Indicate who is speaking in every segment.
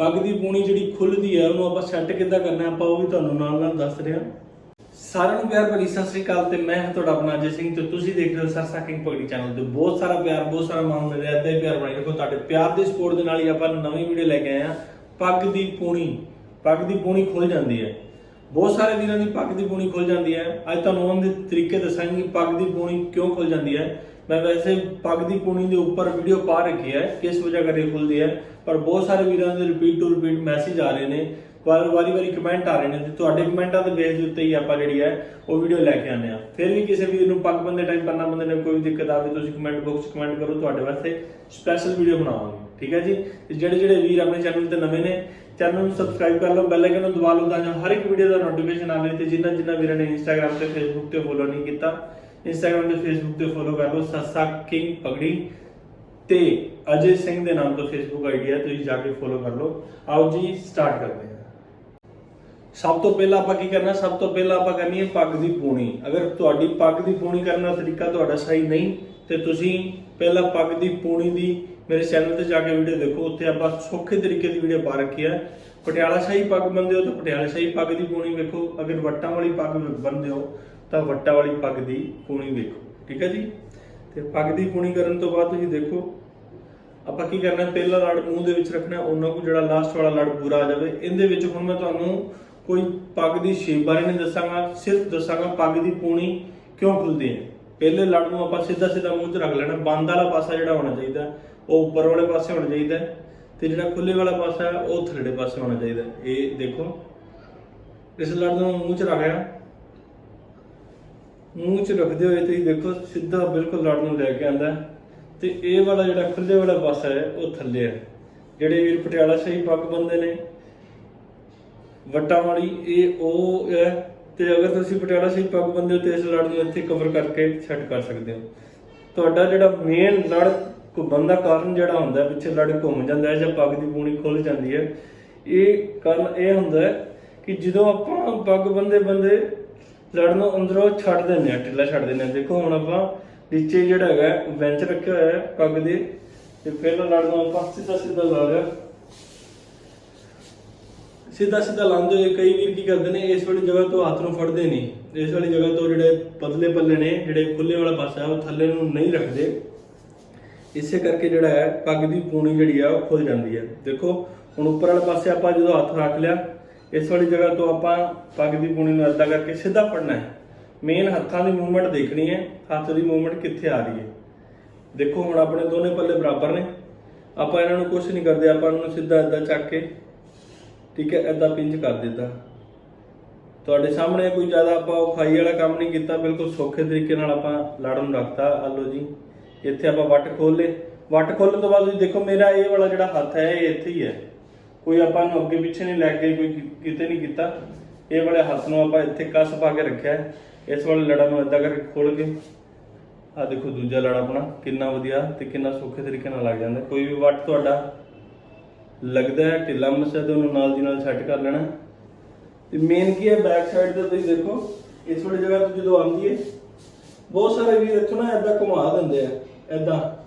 Speaker 1: ਪੱਗ ਦੀ ਪੂਣੀ ਜਿਹੜੀ ਖੁੱਲਦੀ ਹੈ ਉਹਨੂੰ ਆਪਾਂ ਸੈੱਟ ਕਿੱਦਾਂ ਕਰਨਾ ਆਪਾਂ ਉਹ ਵੀ ਤੁਹਾਨੂੰ ਨਾਲ ਨਾਲ ਦੱਸ ਰਹੇ ਹਾਂ। ਸਾਰਿਆਂ ਨੂੰ ਪਿਆਰ ਭਰੀ ਸਤਿ ਸ੍ਰੀ ਅਕਾਲ ਤੇ ਮੈਂ ਹਾਂ ਤੁਹਾਡਾ ਆਪਣਾ ਅਜੇ ਸਿੰਘ ਤੇ ਤੁਸੀਂ ਦੇਖ ਰਹੇ ਹੋ ਸਰਸਾ ਕਿੰਗ ਪਗੜੀ ਚੈਨਲ ਤੇ। ਬਹੁਤ ਸਾਰਾ ਪਿਆਰ, ਬਹੁਤ ਸਾਰਾ ਮਾਣ ਮਿਲ ਰਿਹਾ ਏਦਾਂ ਹੀ ਪਿਆਰ ਬਣਾਈ ਰੱਖੋ। ਤੁਹਾਡੇ ਪਿਆਰ ਦੇ ਸਪੋਰਟ ਦੇ ਨਾਲ ਹੀ ਆਪਾਂ ਨਵੀਂ ਵੀਡੀਓ ਲੈ ਕੇ ਆਏ ਹਾਂ। ਪੱਗ ਦੀ ਪੂਣੀ ਪੱਗ ਦੀ ਪੂਣੀ ਖੁੱਲ ਜਾਂਦੀ ਹੈ। ਬਹੁਤ ਸਾਰੇ ਵੀਰਾਂ ਦੀ ਪੱਗ ਦੀ ਪੂਣੀ ਖੁੱਲ ਜਾਂਦੀ ਹੈ। ਅੱਜ ਤੁਹਾਨੂੰ ਉਹਨਾਂ ਦੇ ਤਰੀਕੇ ਦੱਸਾਂਗੇ ਪੱਗ ਦੀ ਪੂਣੀ ਕਿਉਂ ਖੁੱਲ ਜਾਂਦੀ ਹੈ। ਮੈਂ ਵੈਸੇ ਪੱਗ ਦੀ ਪੂਣੀ ਦੇ ਉੱਪਰ ਵੀਡੀਓ ਪਾ ਰੱਖੀ ਹੈ, ਕਿਸ ਵਜ੍ਹਾ ਕਰਕੇ ਖੁੱਲਦੀ ਹੈ, ਪਰ ਬਹੁਤ ਸਾਰੇ ਵੀਰਾਂ ਦੇ ਰਿਪੀਟ ਟੂ ਰਿਪੀਟ ਮੈਸੇਜ ਆ ਰਹੇ ਨੇ, ਵਾਰ ਵਾਰੀ ਵਾਰੀ ਕਮੈਂਟ ਆ ਰਹੇ ਨੇ ਤੇ ਤੁਹਾਡੇ ਕਮੈਂਟਾਂ ਦੇ ਬੇਸ ਦੇ ਉੱਤੇ ਹੀ ਆਪਾਂ ਜਿਹੜੀ ਹੈ, ਉਹ ਵੀਡੀਓ ਲੈ ਕੇ ਆਉਂਦੇ ਆ ਫਿਰ ਵੀ ਕਿਸੇ ਵੀਰ ਨੂੰ ਪੱਗ ਬੰਦੇ ਟਾਈਮ ਕਰਨਾ ਬੰਦੇ ਨੇ ਕੋਈ ਦਿੱਕਤ ਆਵੇ, ਤੁਸੀਂ ਕਮੈਂਟ ਬਾਕਸ 'ਚ ਕਮੈਂਟ ਕਰੋ, ਤੁਹਾਡੇ ਵਾਸਤੇ ਸਪੈਸ਼ਲ ਵੀਡੀਓ ਬਣਾਵਾਂਗੇ। ਠੀਕ ਹੈ ਜੀ? ਤੇ ਜਿਹੜੇ ਜਿਹੜੇ ਵੀਰ ਆਪਣੇ ਚੈਨਲ ਤੇ ਨਵੇਂ ਨੇ ਚੈਨਲ ਨੂੰ ਸਬਸਕ੍ਰਾਈਬ ਕਰ ਲਓ ਬੈਲ ਆਈਕਨ ਨੂੰ ਦਬਾ ਲਓ ਤਾਂ ਜੋ ਹਰ ਇੱਕ ਵੀਡੀਓ ਦਾ ਨੋਟੀਫਿਕੇਸ਼ਨ ਆਵੇ ਤੇ ਜਿੰਨਾ ਜਿੰਨਾ ਵੀਰਾਂ ਨੇ ਇੰਸਟਾਗ੍ਰam ਤੇ ਫੇਸਬੁੱਕ ਤੇ ਫੋਲੋ ਨਹੀਂ ਕੀਤਾ ਇੰਸਟਾਗ੍ਰam ਤੇ ਫੇਸਬੁੱਕ ਤੇ ਫੋਲੋ ਕਰ ਲਓ, ਸੱਸਾ ਕਿੰਗ ਪਗੜੀ। ਤੇ ਅਜੇ ਸਿੰਘ ਦੇ ਨਾਮ ਤੋਂ ਫੇਸਬੁੱਕ ਆਈਡੀ ਹੈ, ਤੁਸੀਂ ਜਾ ਕੇ ਫੋਲੋ ਕਰ ਲਓ। ਆਓ ਜੀ ਸਟਾਰਟ ਕਰਦੇ ਹਾਂ। ਸਭ ਤੋਂ ਪਹਿਲਾਂ ਆਪਾਂ ਕੀ ਕਰਨਾ, ਸਭ ਤੋਂ ਪਹਿਲਾਂ ਆਪਾਂ ਕਰਨੀ ਹੈ ਪੱਗ ਦੀ ਪੂਣੀ ਅਗਰ ਤੁਹਾਡੀ ਪੱਗ ਦੀ ਪੂਣੀ ਕਰਨ ਦਾ ਤਰੀਕਾ ਤੁਹਾਡਾ ਸਹੀ ਨਹੀਂ, ਤੇ ਤੁਸੀਂ ਪਹਿਲਾਂ ਪੱਗ ਦੀ ਪੂਣੀ ਦੀ ਮੇਰੇ ਚੈਨਲ ਤੇ ਜਾ ਕੇ ਵੀਡੀਓ ਦੇਖੋ। ਉੱਥੇ ਆਪਾਂ ਸੌਖੇ ਤਰੀਕੇ ਦੀ ਵੀਡੀਓ ਪਾ ਰੱਖੀ ਹੈ। ਪਟਿਆਲਾ ਸ਼ਾਹੀ ਪੱਗ ਬੰਦੇ ਹੋ ਤਾਂ ਪਟਿਆਲਾ ਸ਼ਾਹੀ ਪੱਗ ਦੀ ਪੂਣੀ ਵੇਖੋ। ਅਗਰ ਵੱਟਾਂ ਵਾਲੀ ਪੱਗ ਬੰਦੇ ਹੋ ਤਾਂ ਵੱਟਾਂ ਵਾਲੀ ਪੱਗ ਦੀ ਪੂਣੀ ਵੇਖੋ ਠੀਕ ਹੈ ਜੀ? ਤੇ ਪੱਗ ਦੀ ਪੂਣੀ ਕਰਨ ਤੋਂ ਬਾਅਦ ਤੁਸੀਂ ਦੇਖੋ ਆਪਾਂ ਕੀ ਕਰਨਾ ਪਹਿਲਾ ਲੜ ਮੂੰਹ ਦੇ ਵਿੱਚ ਰੱਖਣਾ ਉਹਨਾਂ ਕੋ ਜਿਹੜਾ ਲਾਸਟ ਵਾਲਾ ਲੜ ਪੂਰਾ ਆ ਜਾਵੇ। ਇਹਦੇ ਵਿੱਚ ਹੁਣ ਮੈਂ ਤੁਹਾਨੂੰ ਕੋਈ ਪੱਗ ਦੀ ਸ਼ੇਪ ਬਾਰੇ ਨਹੀਂ ਦੱਸਾਂਗਾ ਸਿਰਫ ਦੱਸਾਂਗਾ ਪੱਗ ਦੀ ਪੂਣੀ ਕਿਉਂ ਖੁੱਲਦੀ ਹੈ। ਪਹਿਲੇ ਲੜ ਨੂੰ ਆਪਾਂ ਸਿੱਧਾ ਸਿੱਧਾ ਮੂੰਹ 'ਚ ਰੱਖ ਲੈਣਾ ਬੰਦ ਵਾਲਾ ਪਾਸਾ ਜਿਹੜਾ ਹੋਣਾ ਚਾਹੀਦਾ ਉਹ ਉੱਪਰ ਵਾਲੇ ਪਾਸੇ ਹੋਣਾ ਚਾਹੀਦਾ ਹੈ, ਤੇ ਜਿਹੜਾ ਖੁੱਲੇ ਵਾਲਾ ਪਾਸਾ ਹੈ ਉਹ ਥੱਲੇ ਪਾਸੇ ਹੋਣਾ ਚਾਹੀਦਾ ਇਹ ਦੇਖੋ ਇਸ ਲੜ ਨੂੰ ਮੂੰਹ 'ਚ ਰੱਖ ਲਿਆ। ਮੂੰਹ 'ਚ ਰੱਖਦੇ ਹੋਏ ਤੁਸੀਂ ਦੇਖੋ, ਸਿੱਧਾ ਬਿਲਕੁਲ ਲੜ ਨੂੰ ਲੈ ਕੇ ਆਂਦਾ ਤੇ ਇਹ ਵਾਲਾ ਜਿਹੜਾ ਖੁੱਲੇ ਵਾਲਾ ਪਾਸਾ ਹੈ, ਉਹ ਥੱਲੇ ਹੈ। ਜਿਹੜੇ ਵੀਰ ਪਟਿਆਲਾ ਸ਼ਾਹੀ ਪੱਗ ਬੰਦੇ ਨੇ, ਵੱਟਾਂ ਵਾਲੀ, ਇਹ ਉਹ ਹੈ। ਤੇ ਅਗਰ ਤੁਸੀਂ ਪਟਿਆਲਾ ਸ਼ਾਹੀ ਪੱਗ ਬੰਦੇ ਹੋ ਤੇ ਇਸ ਲੜ ਨੂੰ ਇੱਥੇ ਕਵਰ ਕਰਕੇ ਛੱਡ ਕਰ ਸਕਦੇ ਹੋ। ਤੁਹਾਡਾ ਜਿਹੜਾ ਮੇਨ ਲੜ ਘੁੰਮਣ ਦਾ ਕਾਰਨ ਜਿਹੜਾ ਹੁੰਦਾ ਪਿੱਛੇ ਲੜ ਘੁੰਮ ਜਾਂਦਾ ਹੈ ਜਾਂ ਪੱਗ ਦੀ ਪੂਣੀ ਖੁੱਲ ਜਾਂਦੀ ਹੈ। ਇਹ ਕਾਰਨ ਇਹ ਹੁੰਦਾ ਹੈ ਕਿ ਜਦੋਂ ਆਪਾਂ ਪੱਗ ਬੰਦੇ ਬੰਦੇ ਲੜ ਨੂੰ ਅੰਦਰੋਂ ਛੱਡ ਦਿੰਦੇ ਆ ਢਿੱਲਾ ਛੱਡ ਦਿੰਦੇ ਆ ਦੇਖੋ ਹੁਣ ਆਪਾਂ ਨੀਚੇ ਜਿਹੜਾ ਹੈਗਾ ਬੈਂਚ ਰੱਖਿਆ ਹੋਇਆ ਹੈ ਪੱਗ ਦੇ। ਤੇ ਪਹਿਲਾਂ ਲੜ ਨੂੰ ਆਪਾਂ ਸਿੱਧਾ ਸਿੱਧਾ ਲਾ ਲਿਆ। ਸਿੱਧਾ ਸਿੱਧਾ ਲਾਉਂਦੇ ਹੋਏ ਕਈ ਵੀਰ ਕੀ ਕਰਦੇ ਨੇ, ਇਸ ਵਾਲੀ ਜਗ੍ਹਾ ਤੋਂ ਹੱਥ ਨੂੰ ਫੜਦੇ ਨਹੀਂ। ਇਸ ਵਾਲੀ ਜਗ੍ਹਾ ਤੋਂ ਜਿਹੜੇ ਪਤਲੇ ਪੱਲੇ ਨੇ, ਜਿਹੜੇ ਖੁੱਲੇ ਵਾਲਾ ਪਾਸਾ ਹੈ ਉਹ ਥੱਲੇ ਨੂੰ ਨਹੀਂ ਰੱਖਦੇ। ਇਸੇ ਕਰਕੇ ਜਿਹੜਾ ਹੈ, ਪੱਗ ਦੀ ਪੂਣੀ ਜਿਹੜੀ ਆ, ਉਹ ਖੁੱਲ ਜਾਂਦੀ ਹੈ ਦੇਖੋ, ਹੁਣ ਉੱਪਰ ਵਾਲੇ ਪਾਸੇ ਆਪਾਂ ਜਦੋਂ ਹੱਥ ਰੱਖ ਲਿਆ ਇਸ ਵਾਲੀ ਜਗ੍ਹਾ ਤੋਂ ਆਪਾਂ ਪੱਗ ਦੀ ਪੂਣੀ ਨੂੰ ਅੱਧਾ ਕਰਕੇ ਸਿੱਧਾ ਫੜਨਾ ਹੈ। ਮੇਨ ਹੱਥਾਂ ਦੀ ਮੂਵਮੈਂਟ ਦੇਖਣੀ ਹੈ, ਹੱਥ ਦੀ ਮੂਵਮੈਂਟ ਕਿੱਥੇ ਆ ਰਹੀ ਹੈ। ਦੇਖੋ ਹੁਣ ਆਪਣੇ ਦੋਨੇ ਪੱਲੇ ਬਰਾਬਰ ਨੇ। ਆਪਾਂ ਇਹਨਾਂ ਨੂੰ ਕੁਝ ਨਹੀਂ ਕਰਦੇ, ਆਪਾਂ ਇਹਨਾਂ ਨੂੰ ਸਿੱਧਾ ਏਦਾਂ ਚੱਕ ਕੇ, ਠੀਕ ਹੈ, ਏਦਾਂ ਪਿੰਚ ਕਰ ਦਿੱਤਾ। ਤੁਹਾਡੇ ਸਾਹਮਣੇ ਕੋਈ ਜ਼ਿਆਦਾ ਆਪਾਂ ਉਹ ਖਾਈ ਵਾਲਾ ਕੰਮ ਨਹੀਂ ਕੀਤਾ, ਬਿਲਕੁਲ ਸੌਖੇ ਤਰੀਕੇ ਨਾਲ ਆਪਾਂ ਲੜ ਨੂੰ ਰੱਖਤਾ, ਆਲੋ ਜੀ। ਇੱਥੇ ਆਪਾਂ ਵੱਟ ਖੋਲ ਲੇ ਵੱਟ ਖੋਲਣ ਤੋਂ ਬਾਅਦ ਤੁਸੀਂ ਦੇਖੋ, ਮੇਰਾ ਇਹ ਵਾਲਾ ਜਿਹੜਾ ਹੱਥ ਹੈ, ਇਹ ਇੱਥੇ ਹੀ ਹੈ। ਕੋਈ ਆਪਾਂ ਨੂੰ ਅੱਗੇ ਪਿੱਛੇ ਨਹੀਂ ਲੈ ਕੇ ਕੋਈ ਕਿਤੇ ਨਹੀਂ ਕੀਤਾ। ਇਹ ਵਾਲੇ ਹੱਥ ਨੂੰ ਆਪਾਂ ਇੱਥੇ ਕੱਸ ਪਾ ਕੇ ਰੱਖਿਆ। ਹੈ। ਇਸ ਵਾਲੇ ਲੜਾ ਨੂੰ ਏਦਾਂ ਕਰਕੇ ਖੋਲ ਕੇ। ਆ ਦੇਖੋ ਦੂਜਾ ਲੜਾ ਆਪਣਾ, ਕਿੰਨਾ ਵਧੀਆ ਤੇ ਕਿੰਨਾ ਸੌਖੇ ਤਰੀਕੇ ਨਾਲ ਲੱਗ ਜਾਂਦਾ। ਕੋਈ ਵੀ ਵੱਟ ਤੁਹਾਡਾ ਲੱਗਦਾ ਹੈ ਢਿੱਲਾ ਮਸਾ ਤੇ ਉਹਨੂੰ ਨਾਲ ਦੀ ਨਾਲ ਸੈੱਟ ਕਰ ਲੈਣਾ। ਤੇ ਮੇਨ ਕੀ ਹੈ ਬੈਕ ਸਾਈਡ ਤੇ ਤੁਸੀਂ ਦੇਖੋ, ਇਸ ਵਾਲੀ ਜਗ੍ਹਾ ਤੋਂ ਜਦੋਂ ਆਉਂਦੀ ਹੈ, ਬਹੁਤ ਸਾਰੇ ਵੀਰ ਇੱਥੋਂ ਨਾ ਏਦਾਂ ਘੁਮਾ ਦਿੰਦੇ ਆ, ਏਦਾਂ।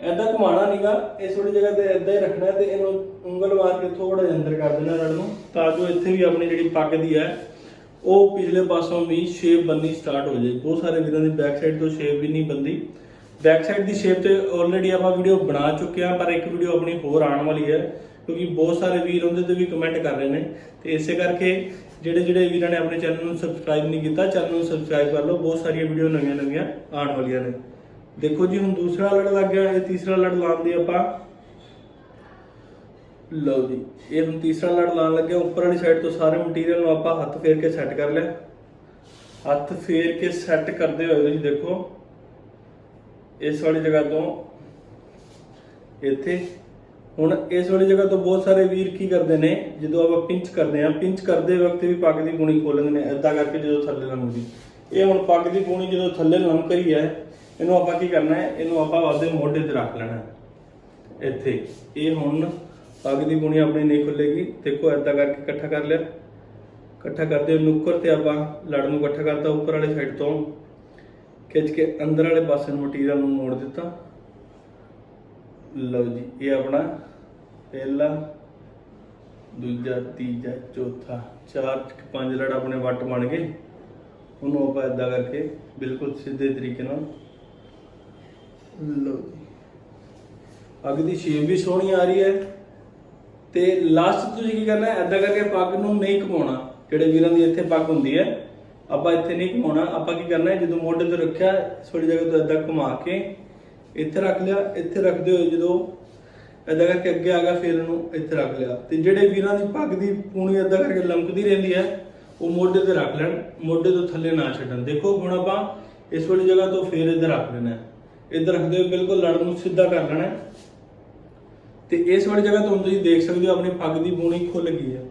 Speaker 1: ਏਦਾਂ ਘੁਮਾਣਾ ਨਹੀਂਗਾ ਇਹ ਵਾਲੀ ਜਗ੍ਹਾ ਤੇ ਏਦਾਂ ਹੀ ਰੱਖਣਾ ਤੇ ਇਹਨੂੰ ਉਂਗਲ ਮਾਰ ਕੇ ਥੋੜਾ ਜਿਹਾ ਅੰਦਰ ਕਰ ਦੇਣਾ ਰੜ ਨੂੰ, ਤਾਂ ਜੋ ਇੱਥੇ ਵੀ ਆਪਣੀ ਜਿਹੜੀ ਪੱਗ ਦੀ ਹੈ, ਉਹ ਪਿਛਲੇ ਪਾਸੋਂ ਵੀ ਸ਼ੇਪ ਬੰਨੀ ਸਟਾਰਟ ਹੋ ਜਾਏ। ਬਹੁਤ ਸਾਰੇ ਵੀਰਾਂ ਦੀ ਬੈਕ ਸਾਈਡ ਤੋਂ ਸ਼ੇਪ ਵੀ ਨਹੀਂ ਬੰਦੀ ਬੈਕ ਸਾਈਡ ਦੀ ਸ਼ੇਪ ਤੇ ਆਲਰੇਡੀ ਆਪਾਂ ਵੀਡੀਓ ਬਣਾ ਚੁੱਕੇ ਹਾਂ, ਪਰ ਇੱਕ ਵੀਡੀਓ ਆਪਣੀ ਹੋਰ ਆਉਣ ਵਾਲੀ ਹੈ, ਕਿਉਂਕਿ ਬਹੁਤ ਸਾਰੇ ਵੀਰ ਉਹਦੇ ਤੇ ਵੀ ਕਮੈਂਟ ਕਰ ਰਹੇ ਨੇ। ਤੇ ਇਸੇ ਕਰਕੇ ਜਿਹੜੇ ਜਿਹੜੇ ਵੀਰਾਂ ਨੇ ਆਪਣੇ ਚੈਨਲ ਨੂੰ ਸਬਸਕ੍ਰਾਈਬ ਨਹੀਂ ਕੀਤਾ ਚੈਨਲ ਨੂੰ ਸਬਸਕ੍ਰਾਈਬ ਕਰ ਲਓ। ਬਹੁਤ ਸਾਰੀਆਂ ਵੀਡੀਓ ਨਵੀਆਂ ਨਵੀਆਂ ਆਉਣ ਵਾਲੀਆਂ ਨੇ। ਦੇਖੋ ਜੀ, ਹੁਣ ਦੂਸਰਾ ਲੜ ਲੱਗ ਗਿਆ, ਇਹ ਤੀਸਰਾ ਲੜ ਲਾਉਂਦੇ ਆਪਾਂ ਲਓ ਜੀ, ਇਹ ਹੁਣ ਤੀਸਰਾ ਲੜ ਲਾਉਣ ਲੱਗਿਆ, ਉੱਪਰ ਵਾਲੀ ਸਾਈਡ ਤੋਂ ਸਾਰੇ ਮਟੀਰੀਅਲ ਨੂੰ ਆਪਾਂ ਹੱਥ ਫੇਰ ਕੇ ਸੈੱਟ ਕਰ ਲਿਆ। ਹੱਥ ਫੇਰ ਕੇ ਸੈੱਟ ਕਰਦੇ ਹੋਏ ਤੁਸੀਂ ਦੇਖੋ, ਇਸ ਵਾਲੀ ਜਗ੍ਹਾ ਤੋਂ ਇੱਥੇ। ਹੁਣ ਇਸ ਵਾਲੀ ਜਗ੍ਹਾ ਤੋਂ ਬਹੁਤ ਸਾਰੇ ਵੀਰ ਕੀ ਕਰਦੇ ਨੇ, ਜਦੋਂ ਆਪਾਂ ਪਿੰਚ ਕਰਦੇ ਆ ਪਿੰਚ ਕਰਦੇ ਵਕਤ ਵੀ ਪੱਗ ਦੀ ਪੂਣੀ ਖੋਲ੍ਹਦੇ ਨੇ, ਏਦਾਂ ਕਰਕੇ ਜਦੋਂ ਥੱਲੇ ਲੰਘਦੀ। ਇਹ ਹੁਣ ਪੱਗ ਦੀ ਪੂਣੀ ਜਦੋਂ ਥੱਲੇ ਲੰਘ ਰਹੀ ਹੈ ਇਹਨੂੰ ਆਪਾਂ ਕੀ ਕਰਨਾ ਹੈ? ਇਹਨੂੰ ਆਪਾਂ ਆਪਦੇ ਮੋਢੇ ਤੇ ਰੱਖ ਲੈਣਾ ਹੈ। ਇੱਥੇ। ਇਹ ਹੁਣ ਪੱਗ ਦੀ ਪੂਣੀ ਆਪਣੀ ਨਹੀਂ ਖੁੱਲੇਗੀ। ਦੇਖੋ, ਏਦਾਂ ਕਰਕੇ ਇਕੱਠਾ ਕਰ ਲਿਆ। ਇਕੱਠਾ ਕਰਦੇ ਹੋਏ ਨੁੱਕਰ ਤੇ ਆਪਾਂ ਲੜ ਨੂੰ ਇਕੱਠਾ ਕਰਤਾ ਉੱਪਰ ਵਾਲੇ ਸਾਈਡ ਤੋਂ। ਖਿੱਚ ਕੇ ਅੰਦਰ ਵਾਲੇ ਪਾਸੇ ਨੂੰ ਮਟੀਰੀਅਲ ਨੂੰ ਮੋੜ ਦਿੱਤਾ। ਲਓ ਜੀ, ਇਹ ਆਪਣਾ ਪਹਿਲਾ, ਦੂਜਾ, ਤੀਜਾ, ਚੌਥਾ, ਚਾਰ, ਪੰਜ ਲੜ ਆਪਣੇ ਵੱਟ ਬਣ ਗਏ। ਉਹਨੂੰ ਆਪਾਂ ਇਦਾਂ ਕਰਕੇ ਬਿਲਕੁਲ ਸਿੱਧੇ ਤਰੀਕੇ ਨਾਲ ਲਓ ਜੀ। ਪੱਗ ਦੀ ਸ਼ੇਪ ਵੀ ਸੋਹਣੀ ਆ ਰਹੀ ਹੈ ਤੇ ਲਾਸਟ ਤੁਸੀਂ ਕੀ ਕਰਨਾ ਹੈ ਇਦਾਂ ਕਰਕੇ ਪੱਗ ਨੂੰ ਨਹੀਂ ਘੁਮਾਉਣਾ, ਜਿਹੜੇ ਵੀਰਾਂ ਦੀ ਇੱਥੇ ਪੱਗ ਹੁੰਦੀ ਹੈ, ਆਪਾਂ ਇੱਥੇ ਨਹੀਂ ਘੁਮਾਉਣਾ। ਆਪਾਂ ਕੀ ਕਰਨਾ ਹੈ ਜਦੋਂ ਮੋਢੇ ਤੇ ਰੱਖਿਆ ਥੋੜੀ ਜਗ੍ਹਾ ਤੋਂ ਇਦਾਂ ਘੁਮਾ ਕੇ ਇੱਥੇ ਰੱਖ ਲਿਆ, ਇੱਥੇ ਰੱਖਦੇ ਹੋਏ ਜਦੋਂ ਇਦਾਂ ਕਰਕੇ ਅੱਗੇ ਆ ਗਿਆ, ਫਿਰ ਇਹਨੂੰ ਇੱਥੇ ਰੱਖ ਲਿਆ। ਤੇ ਜਿਹੜੇ ਵੀਰਾਂ ਦੀ ਪੱਗ ਦੀ ਪੂਣੀ ਇਦਾਂ ਕਰਕੇ ਲੰਕਦੀ ਰਹਿੰਦੀ ਹੈ, ਉਹ ਮੋਢੇ ਤੇ ਰੱਖ ਲੈਣ, ਮੋਢੇ ਤੋਂ ਥੱਲੇ ਨਾ ਛੱਡਣ। ਦੇਖੋ, ਹੁਣ ਆਪਾਂ ਇਸ ਵਾਲੀ ਜਗ੍ਹਾ ਤੋਂ ਫਿਰ ਇੱਧਰ ਰੱਖ ਲੈਣਾ ਹੈ। ਇੱਧਰ ਰੱਖਦੇ ਹੋਏ ਬਿਲਕੁਲ ਲੜ ਨੂੰ ਸਿੱਧਾ ਕਰ ਲੈਣਾ ਤੇ ਇਸ ਵਾਲੀ ਜਗ੍ਹਾ ਤੋਂ ਤੁਸੀਂ ਦੇਖ ਸਕਦੇ ਹੋ ਆਪਣੀ ਪੱਗ ਦੀ ਪੂਣੀ ਖੁੱਲ ਗਈ ਹੈ।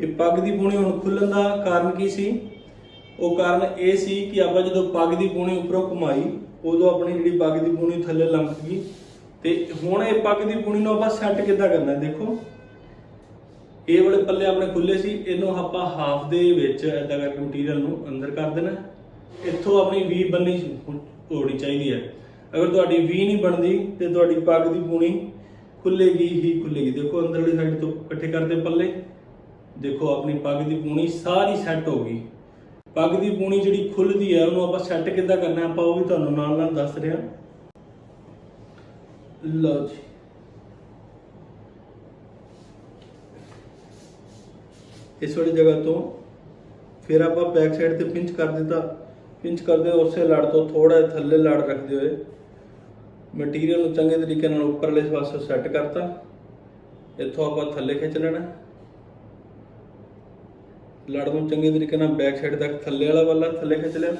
Speaker 1: ਇਹ ਪੱਗ ਦੀ ਪੂਣੀ ਹੁਣ ਖੁੱਲਣ ਦਾ ਕਾਰਨ ਕੀ ਸੀ? ਉਹ ਕਾਰਨ ਇਹ ਸੀ ਕਿ ਆਪਾਂ ਜਦੋਂ ਪੱਗ ਦੀ ਪੂਣੀ ਉੱਪਰੋਂ ਘੁਮਾਈ, ਉਦੋਂ ਆਪਣੀ ਜਿਹੜੀ ਪੱਗ ਦੀ ਪੂਣੀ ਥੱਲੇ ਲੰਘ ਗਈ। ਤੇ ਹੁਣ ਇਹ ਪੱਗ ਦੀ ਪੂਣੀ ਨੂੰ ਆਪਾਂ ਸੈੱਟ ਕਿੱਦਾਂ ਕਰਨਾ ਦੇਖੋ। ਇਹ ਵਾਲੇ ਪੱਲੇ ਆਪਣੇ ਖੁੱਲੇ ਸੀ, ਇਹਨੂੰ ਆਪਾਂ ਹਾਫ ਦੇ ਵਿੱਚ ਇਦਾਂ ਕਰਕੇ ਮਟੀਰੀਅਲ ਨੂੰ ਅੰਦਰ ਕਰ ਦੇਣਾ ਇੱਥੋਂ ਆਪਣੀ ਵੀ ਬੰਨੀ ਹੋਣੀ ਚਾਹੀਦੀ ਹੈ। ਅਗਰ ਤੁਹਾਡੀ ਵੀ ਨਹੀਂ ਬਣਦੀ ਤੇ ਤੁਹਾਡੀ ਪੱਗ ਦੀ ਪੂਣੀ ਖੁੱਲੇਗੀ ਹੀ ਖੁੱਲੇਗੀ। ਦੇਖੋ ਅੰਦਰਲੀ ਸਾਈਡ ਤੋਂ ਇਕੱਠੇ ਕਰਦੇ ਪੱਲੇ। ਦੇਖੋ ਆਪਣੀ ਪੱਗ ਦੀ ਪੂਣੀ ਸਾਰੀ ਸੈੱਟ ਹੋ ਗਈ। ਪੱਗ ਦੀ ਪੂਣੀ ਜਿਹੜੀ ਖੁੱਲਦੀ ਹੈ, ਉਹਨੂੰ ਆਪਾਂ ਸੈੱਟ ਕਿੱਦਾਂ ਕਰਨਾ ਆਪਾਂ ਉਹ ਵੀ ਤੁਹਾਨੂੰ ਨਾਲ ਨਾਲ ਦੱਸ ਰਿਹਾ ਲਓ ਜੀ। ਇਸ ਵਾਲੀ ਜਗ੍ਹਾ ਤੋਂ ਫਿਰ ਆਪਾਂ ਬੈਕ ਸਾਈਡ ਤੇ ਪਿੰਚ ਕਰ ਦਿੱਤਾ। ਪਿੰਚ ਕਰਦੇ ਉਸੇ ਲੜ ਤੋਂ ਥੋੜਾ ਜਿਹਾ ਥੱਲੇ ਲੜ ਰੱਖਦੇ ਹੋਏ ਮਟੀਰੀਅਲ ਨੂੰ ਚੰਗੇ ਤਰੀਕੇ ਨਾਲ ਉੱਪਰਲੇ ਪਾਸੇ ਸੈੱਟ ਕਰਤਾ। ਇੱਥੋਂ ਆਪਾਂ ਥੱਲੇ ਖਿੱਚ ਲੈਣਾ। ਲੜ ਨੂੰ ਚੰਗੇ ਤਰੀਕੇ ਨਾਲ ਬੈਕ ਸਾਈਡ ਤੱਕ ਥੱਲੇ ਵਾਲਾ ਵੱਲਾ ਥੱਲੇ ਖਿੱਚ ਲਿਆ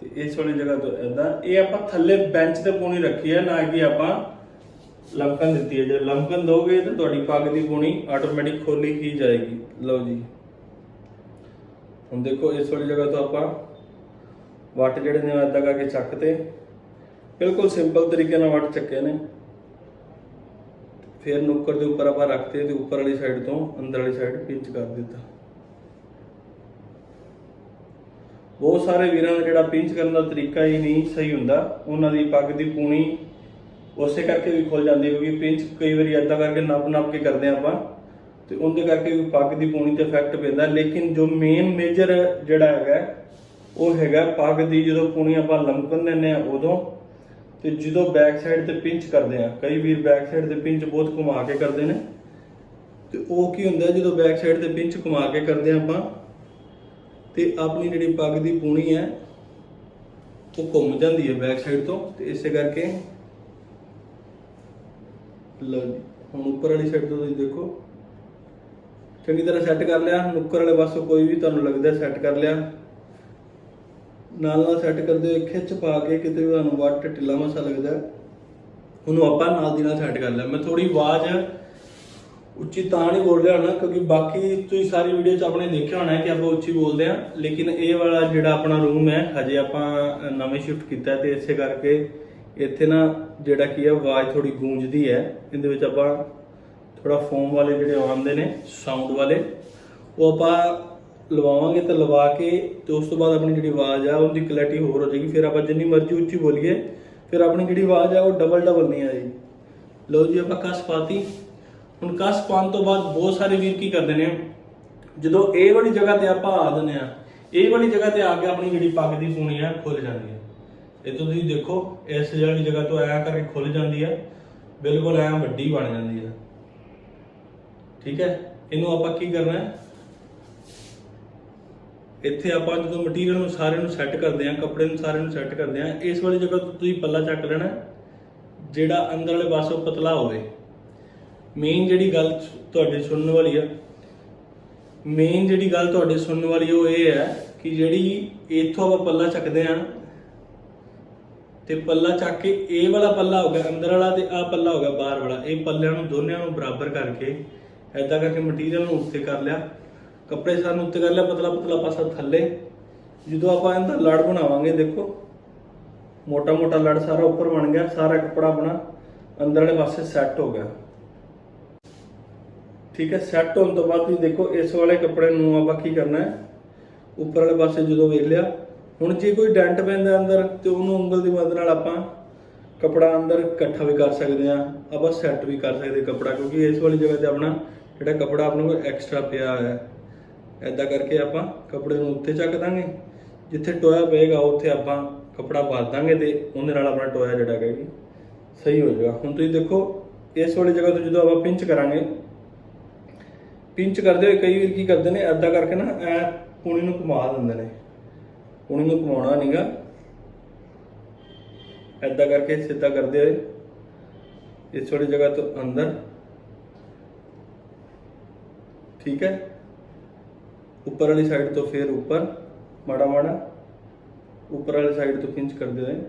Speaker 1: ਤੇ ਇਸ ਵਾਲੀ ਜਗ੍ਹਾ ਤੋਂ ਇਦਾਂ ਇਹ ਆਪਾਂ ਥੱਲੇ ਬੈਂਚ ਤੇ ਪੂਣੀ ਰੱਖੀ ਹੈ, ਨਾ ਕਿ ਆਪਾਂ ਲੰਕਨ ਦਿੱਤੀ ਹੈ। ਜੇ ਲੰਕਨ ਦੋਗੇ ਤਾਂ ਤੁਹਾਡੀ ਪੱਗ ਦੀ ਪੂਣੀ ਆਟੋਮੈਟਿਕ ਖੋਲੀ ਹੀ ਜਾਏਗੀ। ਲਓ ਜੀ। ਹੁਣ ਦੇਖੋ, ਇਸ ਵਾਲੀ ਜਗ੍ਹਾ ਤੋਂ ਆਪਾਂ ਵੱਟ ਜਿਹੜੇ ਨੇ ਇਦਾਂ ਕਰਕੇ ਚੱਕ ਤੇ ਬਿਲਕੁਲ ਸਿੰਪਲ ਤਰੀਕੇ ਨਾਲ ਵੱਟ ਚੱਕੇ ਨੇ। ਫਿਰ ਨੁੱਕਰ ਦੇ ਉੱਪਰ ਆਪਾਂ ਰੱਖਤੇ ਤੇ ਉੱਪਰ ਵਾਲੀ ਸਾਈਡ ਤੋਂ ਅੰਦਰ ਵਾਲੀ ਸਾਈਡ ਪਿੰਚ ਕਰ ਦਿੱਤਾ। ਬਹੁਤ ਸਾਰੇ ਵੀਰਾਂ ਦਾ ਜਿਹੜਾ ਪਿੰਚ ਕਰਨ ਦਾ ਤਰੀਕਾ ਹੀ ਨਹੀਂ ਸਹੀ ਹੁੰਦਾ, ਉਹਨਾਂ ਦੀ ਪੱਗ ਦੀ ਪੂਣੀ ਉਸੇ ਕਰਕੇ ਵੀ ਖੁੱਲ ਜਾਂਦੀ ਕਿਉਂਕਿ ਪਿੰਚ ਕਈ ਵਾਰੀ ਏਦਾਂ ਕਰਕੇ ਨੱਪ ਨੱਪ ਕੇ ਕਰਦੇ ਹਾਂ ਆਪਾਂ, ਤੇ ਉਹਦੇ ਕਰਕੇ ਵੀ ਪੱਗ ਦੀ ਪੂਣੀ ਤੇ ਇਫੈਕਟ ਪੈਂਦਾ। ਲੇਕਿਨ ਜੋ ਮੇਨ ਮੇਜਰ ਜਿਹੜਾ ਹੈਗਾ, ਉਹ ਹੈਗਾ ਪੱਗ ਦੀ ਜਦੋਂ ਪੂਣੀ ਆਪਾਂ ਲੰਕਨ ਦਿੰਦੇ ਆ ਉਦੋਂ ਤੇ ਜਦੋਂ ਬੈਕ ਸਾਈਡ ਤੇ ਪਿੰਚ ਕਰਦੇ ਆ, ਕਈ ਵੀਰ ਬੈਕ ਸਾਈਡ ਤੇ ਪਿੰਚ ਬਹੁਤ ਘੁਮਾ ਕੇ ਕਰਦੇ ਨੇ। ਤੇ ਉਹ ਕੀ ਹੁੰਦਾ, ਜਦੋਂ ਬੈਕ ਸਾਈਡ ਤੇ ਪਿੰਚ ਘੁਮਾ ਕੇ ਕਰਦੇ ਆ ਆਪਾਂ, ਤੇ ਆਪਣੀ ਜਿਹੜੀ ਪੱਗ ਦੀ ਪੂਣੀ ਹੈ, ਉਹ ਘੁੰਮ ਜਾਂਦੀ ਹੈ ਬੈਕ ਸਾਈਡ ਤੋਂ। ਤੇ ਇਸੇ ਕਰਕੇ, ਲਓ ਜੀ, ਹੁਣ ਉੱਪਰ ਵਾਲੀ ਸਾਈਡ ਤੋਂ ਤੁਸੀਂ ਦੇਖੋ। ਚੰਗੀ ਤਰ੍ਹਾਂ ਸੈੱਟ ਕਰ ਲਿਆ ਨੁੱਕਰ ਵਾਲੇ ਪਾਸੋਂ ਕੋਈ ਵੀ ਤੁਹਾਨੂੰ ਲੱਗਦਾ ਸੈੱਟ ਕਰ ਲਿਆ। ਨਾਲ ਨਾਲ ਸੈੱਟ ਕਰਦੇ ਹੋਏ ਖਿੱਚ ਪਾ ਕੇ ਕਿਤੇ ਵੀ ਤੁਹਾਨੂੰ ਵੱਟ ਢਿੱਲਾ ਮਸਾ ਲੱਗਦਾ ਉਹਨੂੰ ਆਪਾਂ ਨਾਲ ਦੀ ਨਾਲ ਸੈੱਟ ਕਰ ਲਿਆ। ਮੈਂ ਥੋੜੀ ਆਵਾਜ਼ ਉੱਚੀ ਤਾਂ ਨਹੀਂ ਬੋਲ ਰਿਹਾ ਹੋਣਾ ਕਿਉਂਕਿ ਬਾਕੀ ਤੁਸੀਂ ਸਾਰੀ ਵੀਡੀਓ 'ਚ ਆਪਣੇ ਦੇਖਿਆ ਹੋਣਾ ਕਿ ਆਪਾਂ ਉੱਚੀ ਬੋਲਦੇ ਆ ਲੇਕਿਨ ਇਹ ਵਾਲਾ ਜਿਹੜਾ ਆਪਣਾ ਰੂਮ ਹੈ, ਹਜੇ ਆਪਾਂ ਨਵੇਂ ਸ਼ਿਫਟ ਕੀਤਾ ਤੇ ਇਸੇ ਕਰਕੇ ਇੱਥੇ ਨਾ ਜਿਹੜਾ ਕੀ ਹੈ, ਆਵਾਜ਼ ਥੋੜੀ ਗੂੰਜਦੀ ਹੈ। ਇਹਦੇ ਵਿੱਚ ਆਪਾਂ ਥੋੜਾ ਫੋਮ ਵਾਲੇ ਜਿਹੜੇ ਆਉਂਦੇ ਨੇ ਸਾਊਂਡ ਵਾਲੇ, ਉਹ ਆਪਾਂ ਲਵਾਵਾਂਗੇ ਤਾਂ ਲਵਾ ਕੇ ਤੇ ਉਸ ਤੋਂ ਬਾਅਦ ਆਪਣੀ ਜਿਹੜੀ ਆਵਾਜ਼ ਆ, ਉਹਦੀ ਕੁਆਲਿਟੀ ਹੋਰ ਹੋ ਜਾਏਗੀ। ਫਿਰ ਆਪਾਂ ਜਿੰਨੀ ਮਰਜ਼ੀ ਉੱਚੀ ਬੋਲੀਏ, ਫਿਰ ਆਪਣੀ ਜਿਹੜੀ ਆਵਾਜ਼ ਆ, ਉਹ ਡਬਲ ਡਬਲ ਨਹੀਂ ਆਏਗੀ ਲਓ ਜੀ, ਆਪਾਂ ਕਸ ਪਾਤੀ। ਹੁਣ ਕਸ ਪਾਉਣ ਤੋਂ ਬਾਅਦ ਬਹੁਤ ਸਾਰੇ ਵੀਰ ਕੀ ਕਰਦੇ ਨੇ, ਜਦੋਂ ਇਹ ਵਾਲੀ ਜਗ੍ਹਾ ਤੇ ਆਪਾਂ ਆ ਜਾਂਦੇ ਆ ਇਹ ਵਾਲੀ ਜਗ੍ਹਾ ਤੇ ਆ ਕੇ ਆਪਣੀ ਜਿਹੜੀ ਪੱਗ ਦੀ ਪੂਣੀ ਆ ਖੁੱਲ ਜਾਂਦੀ ਹੈ ਇਹ ਤੋਂ ਤੁਸੀਂ ਦੇਖੋ, ਇਸ ਵਾਲੀ ਜਗ੍ਹਾ ਤੋਂ ਐਂ ਕਰਕੇ ਖੁੱਲ ਜਾਂਦੀ ਹੈ ਬਿਲਕੁਲ ਐਂ ਵੱਡੀ ਬਣ ਜਾਂਦੀ ਹੈ ਠੀਕ ਹੈ? ਇਹਨੂੰ ਆਪਾਂ ਕੀ ਕਰਨਾ ਹੈ? ਇੱਥੇ ਆਪਾਂ ਜਦੋਂ ਮਟੀਰੀਅਲ ਨੂੰ ਸਾਰੇ ਨੂੰ ਸੈੱਟ ਕਰਦੇ ਆ ਕੱਪੜੇ ਨੂੰ ਸਾਰੇ ਨੂੰ ਸੈੱਟ ਕਰਦੇ ਆ ਇਸ ਵਾਲੀ ਜਗ੍ਹਾ ਤੋਂ ਤੁਸੀਂ ਪੱਲਾ ਚੱਕ ਲੈਣਾ, ਜਿਹੜਾ ਅੰਦਰ ਵਾਲੇ ਪਾਸੋਂ ਪਤਲਾ ਹੋਵੇ। ਮੇਨ ਜਿਹੜੀ ਗੱਲ ਤੁਹਾਡੇ ਸੁਣਨ ਵਾਲੀ ਆ ਮੇਨ ਜਿਹੜੀ ਗੱਲ ਤੁਹਾਡੇ ਸੁਣਨ ਵਾਲੀ ਉਹ ਇਹ ਹੈ ਕਿ ਜਿਹੜੀ ਇੱਥੋਂ ਆਪਾਂ ਪੱਲਾ ਚੱਕਦੇ ਆ ਤੇ ਪੱਲਾ ਚੱਕ ਕੇ ਇਹ ਵਾਲਾ ਪੱਲਾ ਹੋ ਗਿਆ ਅੰਦਰ ਵਾਲਾ ਤੇ ਆਹ ਪੱਲਾ ਹੋ ਗਿਆ ਬਾਹਰ ਵਾਲਾ। ਇਹ ਪੱਲਿਆਂ ਨੂੰ ਦੋਨਿਆਂ ਨੂੰ ਬਰਾਬਰ ਕਰਕੇ ਐਦਾਂ ਕਰਕੇ ਮਟੀਰੀਅਲ ਨੂੰ ਉੱਤੇ ਕਰ ਲਿਆ। ਕੱਪੜੇ ਸਾਨੂੰ ਉੱਤੇ ਕਰ ਲਿਆ, ਪਤਲਾ ਪਤਲਾ ਪਾਸਾ ਥੱਲੇ। ਜਦੋਂ ਆਪਾਂ ਇਹਦਾ ਲੜ ਬਣਾਵਾਂਗੇ, ਦੇਖੋ। ਮੋਟਾ ਮੋਟਾ ਲੜ ਸਾਰਾ ਉੱਪਰ ਬਣ ਗਿਆ, ਸਾਰਾ ਕੱਪੜਾ ਆਪਣਾ ਅੰਦਰ ਪਾਸੇ ਸੈੱਟ ਹੋ ਗਿਆ। ਠੀਕ ਹੈ ਸੈੱਟ ਹੋਣ ਤੋਂ ਬਾਅਦ ਤੁਸੀਂ ਦੇਖੋ, ਇਸ ਵਾਲੇ ਕੱਪੜੇ ਨੂੰ ਆਪਾਂ ਕੀ ਕਰਨਾ ਹੈ? ਉੱਪਰ ਵਾਲੇ ਪਾਸੇ ਜਦੋਂ ਵੇਖ ਲਿਆ, ਹੁਣ ਜੇ ਕੋਈ ਡੈਂਟ ਪੈਂਦਾ ਅੰਦਰ, ਤੇ ਉਹਨੂੰ ਉਂਗਲ ਦੀ ਮਦਦ ਨਾਲ ਆਪਾਂ ਕਪੜਾ ਅੰਦਰ ਇਕੱਠਾ ਵੀ ਕਰ ਸਕਦੇ ਆ ਆਪਾਂ ਸੈੱਟ ਵੀ ਕਰ ਸਕਦੇ ਕੱਪੜਾ, ਕਿਉਂਕਿ ਇਸ ਵਾਲੀ ਜਗ੍ਹਾ ਤੇ ਆਪਣਾ ਜਿਹੜਾ ਕਪੜਾ ਆਪਣੇ ਕੋਲ ਐਕਸਟਰਾ ਪਿਆ ਹੋਇਆ ਹੈ। ਐਦਾਂ ਕਰਕੇ ਆਪਾਂ ਕੱਪੜੇ ਨੂੰ ਉੱਤੇ ਚੱਕ ਦਾਂਗੇ। ਜਿੱਥੇ ਟੋਇਆ ਪਏਗਾ, ਉੱਥੇ ਆਪਾਂ ਕੱਪੜਾ ਪਾ ਦਾਂਗੇ ਤੇ ਉਹਦੇ ਨਾਲ ਆਪਣਾ ਟੋਇਆ ਜਿਹੜਾ ਹੈਗਾ ਜੀ, ਸਹੀ ਹੋ ਜਾਏਗਾ। ਹੁਣ ਤੁਸੀਂ ਦੇਖੋ, ਇਸ ਵਾਲੀ ਜਗ੍ਹਾ ਤੋਂ ਜਦੋਂ ਆਪਾਂ ਪਿੰਚ ਕਰਾਂਗੇ, ਪਿੰਚ ਕਰਦੇ ਹੋਏ ਕਈ ਵਾਰ ਕੀ ਕਰਦੇ ਨੇ ਐਦਾਂ ਕਰਕੇ ਨਾ ਐ ਪੂਣੀ ਨੂੰ ਘੁਮਾ ਦਿੰਦੇ ਨੇ। ਪੂਣੀ ਨੂੰ ਘੁਮਾਉਣਾ ਨਹੀਂਗਾ ਐਦਾਂ ਕਰਕੇ ਸਿੱਧਾ ਕਰਦੇ ਹੋਏ ਇਸ ਵਾਲੀ ਜਗ੍ਹਾ ਤੋਂ ਅੰਦਰ। ਠੀਕ ਹੈ? ਉੱਪਰ ਵਾਲੀ ਸਾਈਡ ਤੋਂ ਫਿਰ ਉੱਪਰ, ਮਾੜਾ ਮਾੜਾ, ਉੱਪਰ ਵਾਲੀ ਸਾਈਡ ਤੋਂ ਪਿੰਚ ਕਰਦੇ ਹੋਏ,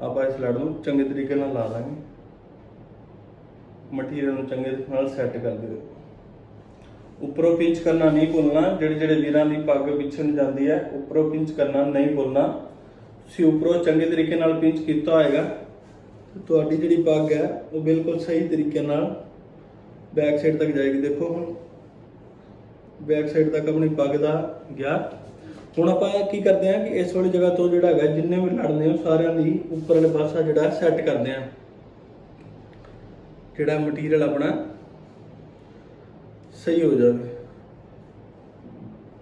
Speaker 1: ਆਪਾਂ ਇਸ ਲੜ ਨੂੰ ਚੰਗੇ ਤਰੀਕੇ ਨਾਲ ਲਾ ਦਾਂਗੇ। ਮਟੀਰੀਅਲ ਨੂੰ ਚੰਗੇ ਨਾਲ ਸੈੱਟ ਕਰ ਦਿਓ ਉੱਪਰੋਂ ਪਿੰਚ ਕਰਨਾ ਨਹੀਂ ਭੁੱਲਣਾ, ਜਿਹੜੇ ਜਿਹੜੇ ਵੀਰਾਂ ਦੀ ਪੱਗ ਪਿੱਛੇ ਨੂੰ ਜਾਂਦੀ ਹੈ, ਉੱਪਰੋਂ ਪਿੰਚ ਕਰਨਾ ਨਹੀਂ ਭੁੱਲਣਾ। ਤੁਸੀਂ ਉੱਪਰੋਂ ਚੰਗੇ ਤਰੀਕੇ ਨਾਲ ਪਿੰਚ ਕੀਤਾ ਹੋਏਗਾ ਤੁਹਾਡੀ ਜਿਹੜੀ ਪੱਗ ਹੈ, ਉਹ ਬਿਲਕੁਲ ਸਹੀ ਤਰੀਕੇ ਨਾਲ ਬੈਕ ਸਾਈਡ ਤੱਕ ਜਾਏਗੀ। ਦੇਖੋ ਹੁਣ। ਬੈਕ ਸਾਈਡ ਤੱਕ ਆਪਣੀ ਪੱਗ ਗਿਆ। ਹੁਣ ਆਪਾਂ ਕੀ ਕਰਦੇ ਹਾਂ ਕਿ ਇਸ ਵਾਲੀ ਜਗ੍ਹਾ ਤੋਂ ਜਿਹੜਾ ਹੈਗਾ, ਜਿੰਨੇ ਵੀ ਲੜਨੇ ਹੋ ਸਾਰਿਆਂ ਦੀ ਉੱਪਰ ਵਾਲੇ ਪਾਸਾ ਜਿਹੜਾ ਸੈੱਟ ਕਰਦੇ ਹਾਂ। ਜਿਹੜਾ ਮਟੀਰੀਅਲ ਆਪਣਾ ਸਹੀ ਹੋ ਜਾਵੇ।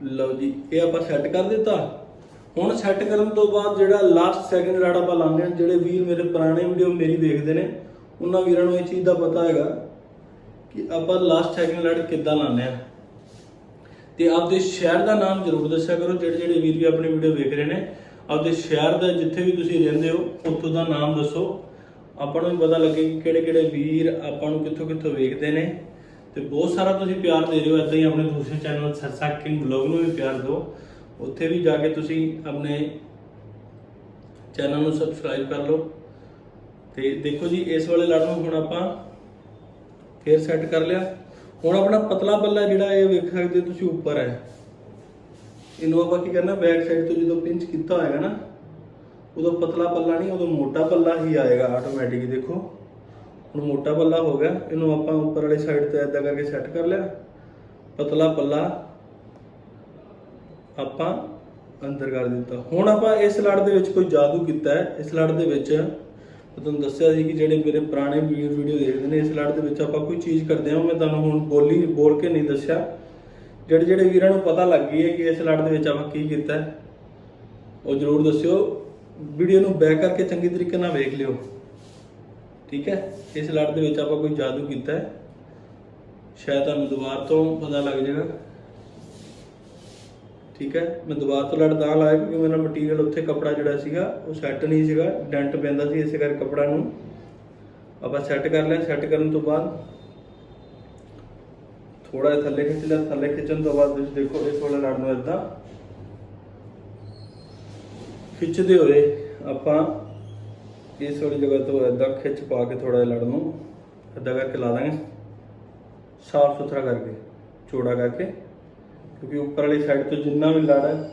Speaker 1: ਲਓ ਜੀ, ਇਹ ਆਪਾਂ ਸੈੱਟ ਕਰ ਦਿੱਤਾ। ਹੁਣ ਸੈੱਟ ਕਰਨ ਤੋਂ ਬਾਅਦ ਜਿਹੜਾ ਲਾਸਟ ਸੈਕਿੰਡ ਲੜ ਆਪਾਂ ਲਾਉਂਦੇ ਹਾਂ, ਜਿਹੜੇ ਵੀਰ ਮੇਰੇ ਪੁਰਾਣੇ ਵੀਡੀਓ ਮੇਰੀ ਵੇਖਦੇ ਨੇ, ਉਹਨਾਂ ਵੀਰਾਂ ਨੂੰ ਇਹ ਚੀਜ਼ ਦਾ ਪਤਾ ਹੈਗਾ ਕਿ ਆਪਾਂ ਲਾਸਟ ਸੈਕਿੰਡ ਲੜ ਕਿੱਦਾਂ ਲਾਉਂਦੇ ਹਾਂ। ਤੇ ਆਪਦੇ ਸ਼ਹਿਰ ਦਾ ਨਾਮ ਜ਼ਰੂਰ ਦੱਸਿਆ ਕਰੋ, ਜਿਹੜੇ ਜਿਹੜੇ ਵੀਰ ਵੀ ਆਪਣੀ ਵੀਡੀਓ ਵੇਖ ਰਹੇ ਨੇ, ਆਪਦੇ ਸ਼ਹਿਰ ਦਾ ਜਿੱਥੇ ਵੀ ਤੁਸੀਂ ਰਹਿੰਦੇ ਹੋ, ਉੱਥੋਂ ਦਾ ਨਾਮ ਦੱਸੋ। ਆਪਾਂ ਨੂੰ ਵੀ ਪਤਾ ਲੱਗੇ ਕਿ ਕਿਹੜੇ ਕਿਹੜੇ ਵੀਰ ਆਪਾਂ ਨੂੰ ਕਿੱਥੋਂ ਕਿੱਥੋਂ ਵੇਖਦੇ ਨੇ। ਤੇ ਬਹੁਤ ਸਾਰਾ ਤੁਸੀਂ ਪਿਆਰ ਦੇ ਰਹੇ ਹੋ ਇਦਾਂ ਹੀ ਆਪਣੇ ਦੂਸਰੇ ਚੈਨਲ ਸਰਸਾ ਕਿੰਗ ਬਲੌਗ ਨੂੰ ਵੀ ਪਿਆਰ ਦਿਓ। ਉੱਥੇ ਵੀ ਜਾ ਕੇ ਤੁਸੀਂ ਆਪਣੇ ਚੈਨਲ ਨੂੰ ਸਬਸਕ੍ਰਾਈਬ ਕਰ ਲਓ। ਤੇ ਦੇਖੋ ਜੀ, ਇਸ ਵਾਲੇ ਲੜ ਨੂੰ ਹੁਣ ਆਪਾਂ ਫੇਰ ਸੈੱਟ ਕਰ ਲਿਆ। ਹੁਣ ਆਪਣਾ ਪਤਲਾ ਪੱਲਾ ਜਿਹੜਾ ਇਹ ਵੇਖ ਸਕਦੇ ਤੁਸੀਂ ਉੱਪਰ ਹੈ। ਇਹਨੂੰ ਆਪਾਂ ਕੀ ਕਰਨਾ ਬੈਕ ਸਾਈਡ ਤੋਂ ਜਦੋਂ ਪਿੰਚ ਕੀਤਾ ਹੋਏਗਾ ਨਾ, ਉਦੋਂ ਪਤਲਾ ਪੱਲਾ ਨਹੀਂ, ਉਦੋਂ ਮੋਟਾ ਪੱਲਾ ਹੀ ਆਏਗਾ ਆਟੋਮੈਟਿਕ ਦੇਖੋ। ਹੁਣ ਮੋਟਾ ਪੱਲਾ ਹੋ ਗਿਆ, ਇਹਨੂੰ ਆਪਾਂ ਉੱਪਰ ਵਾਲੇ ਸਾਈਡ ਤੇ ਇਦਾਂ ਕਰਕੇ ਸੈੱਟ ਕਰ ਲਿਆ। ਪਤਲਾ ਪੱਲਾ ਆਪਾਂ ਅੰਦਰ ਕਰ ਦਿੱਤਾ। ਹੁਣ ਆਪਾਂ ਇਸ ਲੜ ਦੇ ਵਿੱਚ ਕੋਈ ਜਾਦੂ ਕੀਤਾ ਹੈ। ਇਸ ਲੜ ਦੇ ਵਿੱਚ ਮੈਂ ਤੁਹਾਨੂੰ ਦੱਸਿਆ ਸੀ ਕਿ ਜਿਹੜੇ ਮੇਰੇ ਪੁਰਾਣੇ ਵੀਡੀਓ ਵੀਡੀਓ ਦੇਖਦੇ ਨੇ ਇਸ ਲੜ ਦੇ ਵਿੱਚ ਆਪਾਂ ਕੋਈ ਚੀਜ਼ ਕਰਦੇ ਹਾਂ, ਉਹ ਮੈਂ ਤੁਹਾਨੂੰ ਹੁਣ ਬੋਲੀ ਬੋਲ ਕੇ ਨਹੀਂ ਦੱਸਿਆ। ਜਿਹੜੇ ਜਿਹੜੇ ਵੀਰਾਂ ਨੂੰ ਪਤਾ ਲੱਗ ਗਈ ਹੈ ਕਿ ਇਸ ਲੜ ਦੇ ਵਿੱਚ ਆਪਾਂ ਕੀ ਕੀਤਾ ਉਹ ਜਰੂਰ ਦੱਸਿਓ। ਵੀਡੀਓ ਨੂੰ ਬੈਕ ਕਰਕੇ ਚੰਗੀ ਤਰੀਕੇ ਨਾਲ ਵੇਖ ਲਿਓ। ਠੀਕ ਹੈ? ਇਸ ਲੜ ਦੇ ਵਿੱਚ ਆਪਾਂ ਕੋਈ ਜਾਦੂ ਕੀਤਾ ਹੈ। ਸ਼ਾਇਦ ਤੁਹਾਨੂੰ ਦੁਬਾਰ ਤੋਂ ਪਤਾ ਲੱਗ ਜਾਏਗਾ। ਠੀਕ ਹੈ? ਮੈਂ ਦੁਬਾਰਾ ਤੋਂ ਲੜ ਤਾਂ ਲਾਇਆ ਕਿਉਂਕਿ ਮੇਰਾ ਮਟੀਰੀਅਲ ਉੱਥੇ ਕਪੜਾ ਜਿਹੜਾ ਸੀਗਾ, ਉਹ ਸੈੱਟ ਨਹੀਂ ਸੀਗਾ ਡੈਂਟ ਪੈਂਦਾ ਸੀ ਇਸੇ ਕਰਕੇ ਕਪੜਾ ਨੂੰ। ਆਪਾਂ ਸੈੱਟ ਕਰ ਲਿਆ ਸੈੱਟ ਕਰਨ ਤੋਂ ਬਾਅਦ ਥੋੜਾ ਜਿਹਾ ਥੱਲੇ ਖਿੱਚ ਲਿਆ, ਥੱਲੇ ਖਿੱਚਣ ਤੋਂ ਬਾਅਦ ਤੁਸੀਂ ਦੇਖੋ ਇਸ ਵਾਲੇ ਲੜ ਨੂੰ ਇਦਾਂ ਖਿੱਚਦੇ ਹੋਏ ਆਪਾਂ ਇਸ ਵਾਲੀ ਜਗ੍ਹਾ ਤੋਂ ਇਦਾਂ ਖਿੱਚ ਪਾ ਕੇ ਥੋੜਾ ਜਿਹਾ ਲੜ ਨੂੰ ਇਦਾਂ ਕਰਕੇ ਲਾ ਦਾਂਗੇ। ਸਾਫ਼ ਸੁਥਰਾ ਕਰਕੇ, ਚੌੜਾ ਕਰਕੇ। ਕਿਉਂਕਿ ਉੱਪਰ ਵਾਲੀ ਸਾਈਡ ਤੋਂ ਜਿੰਨਾ ਵੀ ਲੜ ਹੈ,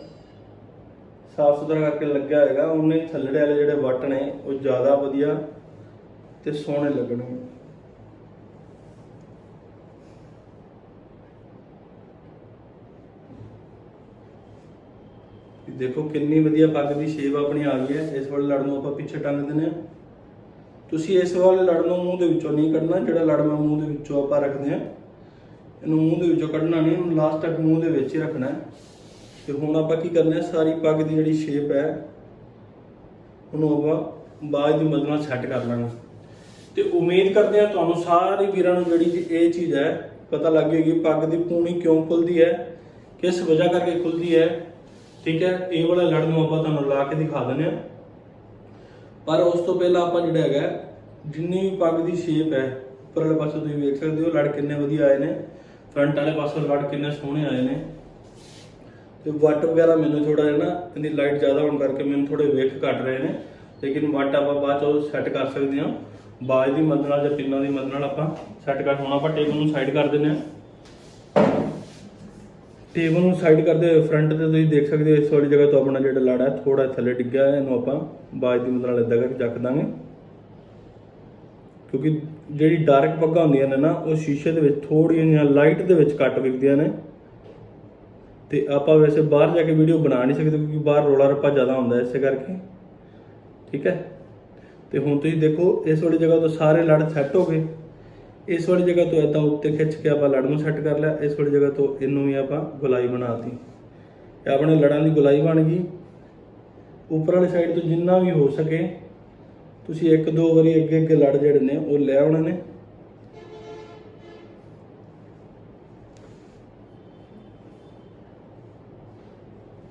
Speaker 1: ਸਾਫ਼ ਸੁਥਰਾ ਕਰਕੇ ਲੱਗਿਆ ਹੋਏਗਾ, ਉਹਨੇ ਥੱਲੜੇ ਵਾਲੇ ਜਿਹੜੇ ਵੱਟ ਨੇ, ਉਹ ਜ਼ਿਆਦਾ ਵਧੀਆ ਤੇ ਸੋਹਣੇ ਲੱਗਣਗੇ। ਦੇਖੋ ਕਿੰਨੀ ਵਧੀਆ ਪੱਗ ਦੀ ਸ਼ੇਪ ਆਪਣੀ ਆ ਗਈ ਹੈ, ਇਸ ਵਾਲੇ ਲੜ ਨੂੰ ਆਪਾਂ ਪਿੱਛੇ ਟੰਗ ਦਿੰਦੇ ਹਾਂ। ਤੁਸੀਂ ਇਸ ਵਾਲੇ ਲੜ ਨੂੰ ਮੂੰਹ ਦੇ ਵਿੱਚੋਂ ਨਹੀਂ ਕੱਢਣਾ, ਜਿਹੜਾ ਲੜ ਮੈਂ ਮੂੰਹ ਦੇ ਵਿੱਚੋਂ ਆਪਾਂ ਰੱਖਦੇ ਹਾਂ। ਇਹਨੂੰ ਮੂੰਹ ਦੇ ਵਿੱਚੋਂ ਕੱਢਣਾ ਨਹੀਂ, ਇਹਨੂੰ ਲਾਸਟ ਤੱਕ ਮੂੰਹ ਦੇ ਵਿੱਚ ਹੀ ਰੱਖਣਾ ਹੈ। ਤੇ ਹੁਣ ਆਪਾਂ ਕੀ ਕਰਨਾ ਹੈ, ਸਾਰੀ ਪੱਗ ਦੀ ਜਿਹੜੀ ਸ਼ੇਪ ਹੈ, ਉਹਨੂੰ ਆਪਾਂ ਬਾਜ ਦੀ ਮਦਦ ਨਾਲ ਸੈੱਟ ਕਰ ਲਾਂਗੇ। ਤੇ ਉਮੀਦ ਕਰਦੇ ਹਾਂ ਤੁਹਾਨੂੰ ਸਾਰੇ ਵੀਰਾਂ ਨੂੰ ਜਿਹੜੀ ਇਹ ਚੀਜ਼ ਹੈ, ਪਤਾ ਲੱਗ ਗਈ ਪੱਗ ਦੀ ਪੂਣੀ ਕਿਉਂ ਖੁੱਲਦੀ ਹੈ, ਕਿਸ ਵਜ੍ਹਾ ਕਰਕੇ ਖੁੱਲਦੀ ਹੈ। ਠੀਕ ਹੈ, ਇਹ ਵਾਲਾ ਲੜ ਨੂੰ ਆਪਾਂ ਤੁਹਾਨੂੰ ਲਾ ਕੇ ਦਿਖਾ ਦਿੰਦੇ ਹਾਂ। ਪਰ ਉਸ ਤੋਂ ਪਹਿਲਾਂ ਆਪਾਂ ਜਿਹੜਾ ਹੈਗਾ, ਜਿੰਨੀ ਵੀ ਪੱਗ ਦੀ ਸ਼ੇਪ ਹੈ ਉੱਪਰ ਵਾਲੇ ਪਾਸੇ ਤੁਸੀਂ ਵੇਖ ਸਕਦੇ ਹੋ, ਲੜ ਕਿੰਨੇ ਵਧੀਆ ਆਏ ਨੇ। ਫਰੰਟ ਵਾਲੇ ਪਾਸੇ ਲੜ ਕਿੰਨੇ ਸੋਹਣੇ ਆਏ ਨੇ। ਤੇ ਵੱਟ ਵਗੈਰਾ ਮੈਨੂੰ ਥੋੜਾ ਜਿਹਾ ਨਾ ਇਹਦੀ ਲਾਈਟ ਜ਼ਿਆਦਾ ਹੋਣ ਕਰਕੇ ਮੈਨੂੰ ਥੋੜੇ ਵੇਖ ਘਟ ਰਹੇ ਨੇ। ਲੇਕਿਨ ਵੱਟ ਆਪਾਂ ਬਾਅਦ ਚੋਂ ਸੈੱਟ ਕਰ ਸਕਦੇ ਹਾਂ। ਬਾਜ ਦੀ ਮਦਦ ਨਾਲ ਜਾਂ ਪਿੰਨਾਂ ਦੀ ਮਦਦ ਨਾਲ ਆਪਾਂ ਸੈੱਟ ਕਰ ਹੁਣ ਆਪਾਂ ਟੇਬਲ ਨੂੰ ਸਾਈਡ ਕਰ ਦਿੰਦੇ ਹਾਂ। ਟੇਬਲ ਨੂੰ ਸਾਈਡ ਕਰਦੇ ਹੋਏ ਫਰੰਟ ਤੇ ਤੁਸੀਂ ਦੇਖ ਸਕਦੇ ਹੋ ਇਸ ਵਾਲੀ ਜਗ੍ਹਾ ਤੋਂ ਆਪਣਾ ਜਿਹੜਾ ਲੜ ਹੈ ਥੋੜਾ ਥੱਲੇ ਡਿੱਗਿਆ ਹੈ, ਇਹਨੂੰ ਆਪਾਂ ਬਾਜ ਦੀ ਮਦਦ ਨਾਲ ਇਦਾਂ ਕਰਕੇ ਚੱਕ ਦਾਂਗੇ। ਕਿਉਂਕਿ ਜਿਹੜੀ ਡਾਰਕ ਪੱਗਾਂ ਹੁੰਦੀਆਂ ਨੇ ਨਾ, ਉਹ ਸ਼ੀਸ਼ੇ ਦੇ ਵਿੱਚ ਥੋੜੀਆਂ ਜਿਹੀਆਂ ਲਾਈਟ ਦੇ ਵਿੱਚ ਕੱਟ ਵਿਕਦੀਆਂ ਨੇ। ਤੇ ਆਪਾਂ ਵੈਸੇ ਬਾਹਰ ਜਾ ਕੇ ਵੀਡੀਓ ਬਣਾ ਨਹੀਂ ਸਕਦੇ ਕਿਉਂਕਿ ਬਾਹਰ ਰੋਲਾ ਰੱਪਾ ਜ਼ਿਆਦਾ ਹੁੰਦਾ ਹੈ ਇਸੇ ਕਰਕੇ। ਠੀਕ ਹੈ? ਤੇ ਹੁਣ ਤੁਸੀਂ ਦੇਖੋ, ਇਸ ਵਾਲੀ ਜਗ੍ਹਾ ਤੋਂ ਸਾਰੇ ਲੜ ਸੈੱਟ ਹੋ ਗਏ। ਇਸ ਵਾਲੀ ਜਗ੍ਹਾ ਤੋਂ ਇਦਾਂ ਉੱਤੇ ਖਿੱਚ ਕੇ ਆਪਾਂ ਲੜ ਨੂੰ ਸੈੱਟ ਕਰ ਲਿਆ। ਇਸ ਵਾਲੀ ਜਗ੍ਹਾ ਤੋਂ ਇਹਨੂੰ ਵੀ ਆਪਾਂ ਗੁਲਾਈ ਬਣਾਤੀ ਇਹ ਆਪਣੇ ਲੜਾਂ ਦੀ ਗੁਲਾਈ ਬਣ ਗਈ। ਉੱਪਰ ਵਾਲੀ ਸਾਈਡ ਤੋਂ ਜਿੰਨਾ ਵੀ ਹੋ ਸਕੇ ਤੁਸੀਂ ਇੱਕ ਦੋ ਵਾਰੀ ਅੱਗੇ ਅੱਗੇ ਲੜ ਜਿਹੜੇ ਨੇ, ਉਹ ਲੈ ਆਉਣੇ ਨੇ।